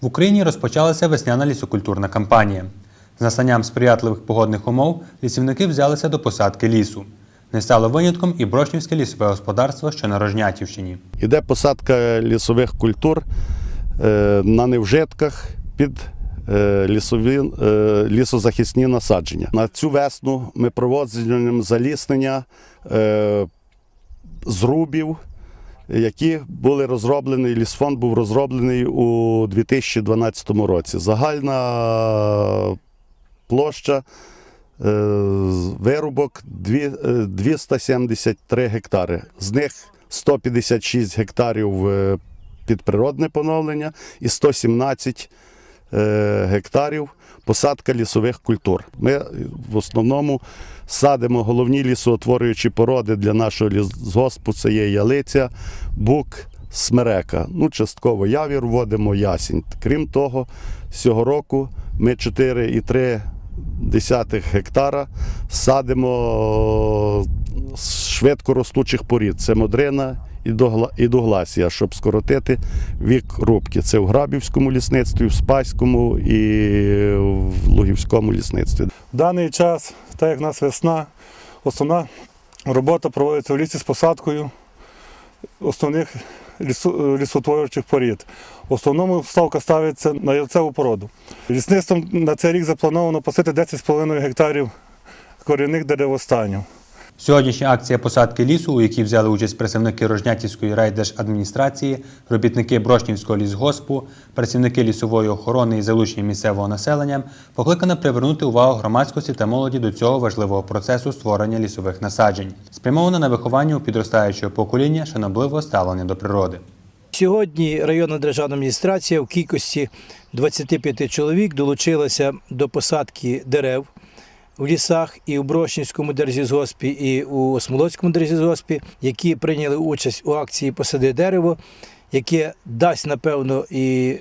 В Україні розпочалася весняна лісокультурна кампанія. З настанням сприятливих погодних умов лісівники взялися до посадки лісу. Не стало винятком і Брошнівське лісове господарство, що на Рожнятівщині. Іде посадка лісових культур е, на невжитках під е, лісові, е, лісозахисні насадження. На цю весну ми проводимо заліснення зрубів, які були розроблені, лісфонд був розроблений у 2012 році. Загальна площа е, вирубок е, 273 гектари. З них 156 гектарів е, під природне поновлення і 117 е, гектарів посадка лісових культур. Ми е, в основному садимо головні лісоутворюючі породи для нашого лісгоспу. Це є ялиця, бук, смерека. Ну, частково явір вводимо ясінь. Крім того, цього року ми 4,3 гектара садимо швидко ростучих порід. Це модрина і дугласія, щоб скоротити вік рубки. Це в Грабівському лісництві, в Спаському і в Лугівському лісництві. В даний час, так як в нас весна, основна робота проводиться в лісі з посадкою основних лісотворюючих порід. В основному ставка ставиться на ялцеву породу. Лісництвом на цей рік заплановано посити 10,5 гектарів корінних деревостанів. Сьогоднішня акція посадки лісу, у якій взяли участь представники Рожнятівської райдержадміністрації, робітники Брошнівського лісгоспу, працівники лісової охорони і залучення місцевого населення, покликана привернути увагу громадськості та молоді до цього важливого процесу створення лісових насаджень, спрямована на виховання у підростаючого покоління шанобливого ставлення до природи. Сьогодні районна державна адміністрація в кількості 25 чоловік долучилася до посадки дерев в лісах і у Брошнівському держлісгоспі, і у Смолоцькому держлісгоспі, які прийняли участь у акції Посади дерево, яке дасть, напевно, і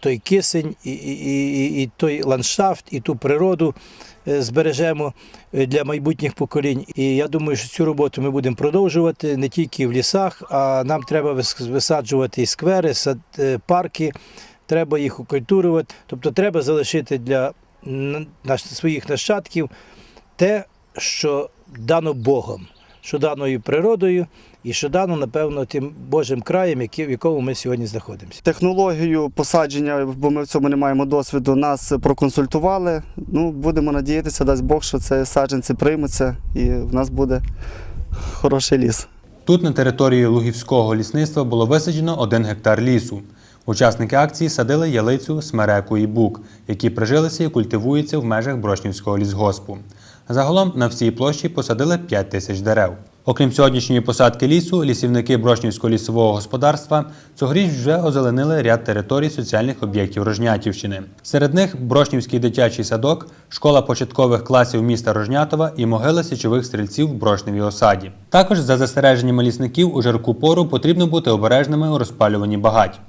той кисень, і, і, і, і той ландшафт, і ту природу е, збережемо е, для майбутніх поколінь. І я думаю, що цю роботу ми будемо продовжувати не тільки в лісах, а нам треба висаджувати і сквери, сад- е, парки, треба їх окультурувати. Тобто треба залишити для своїх нащадків те, що дано Богом, що дано і природою, і що дано, напевно, тим Божим краєм, в якому ми сьогодні знаходимося. Технологію посадження, бо ми в цьому не маємо досвіду, нас проконсультували. Ну, будемо надіятися, дасть Бог, що це саджанці приймуться і в нас буде хороший ліс. Тут на території Лугівського лісництва було висаджено один гектар лісу. Учасники акції садили ялицю, смереку і бук, які прижилися і культивуються в межах Брошнівського лісгоспу. Загалом на всій площі посадили 5 тисяч дерев. Окрім сьогоднішньої посадки лісу, лісівники Брошнівського лісового господарства цьогоріч вже озеленили ряд територій соціальних об'єктів Рожнятівщини. Серед них Брошнівський дитячий садок, школа початкових класів міста Рожнятова і могила січових стрільців в Брошневій осаді. Також за застереженнями лісників у жарку пору потрібно бути обережними у розпалюванні багать.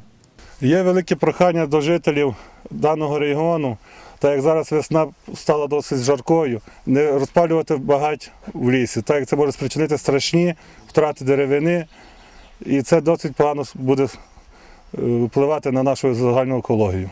Є велике прохання до жителів даного регіону, так як зараз весна стала досить жаркою, не розпалювати багать в лісі, так як це може спричинити страшні втрати деревини, і це досить погано буде е, впливати на нашу загальну екологію.